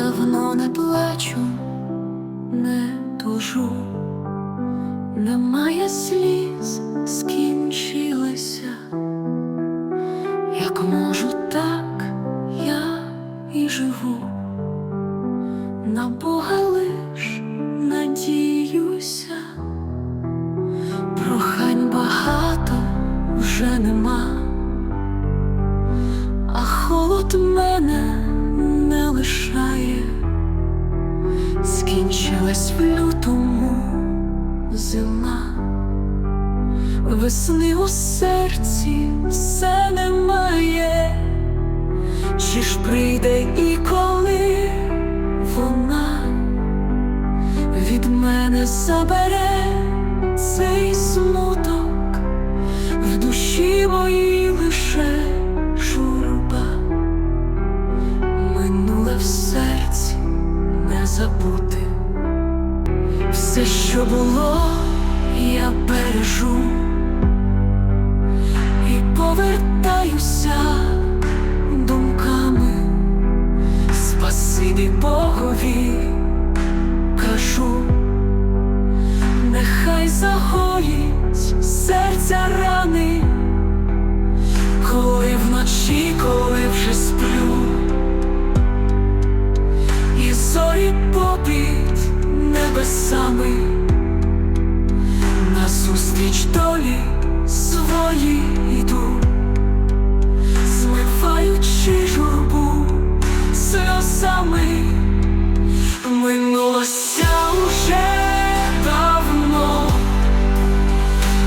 Давно не плачу, не тужу, немає сліз, скінчилися. Як можу, так я і живу. На Бога скінчилась в лютому зима, весни у серці все немає, чи ж прийде і коли вона від мене забере цей смуток, в душі моїй лише журба, минуле в серці не забути, все, що було, я бережу. І повертаюся думками. Спасибі Богові кажу, нехай загоїть серця рани, коли вночі, коли вже сплю, і зорі попід небесами, назустріч долі свої йду, змиваючи журбу сльозами минулося уже давно,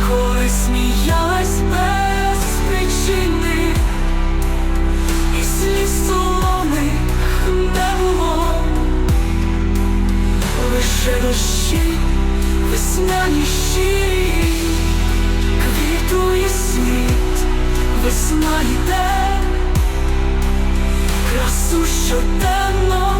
коли сміялась без причини, і сліз солоних не було, лише дощі весняні щирі, йде красу щоденно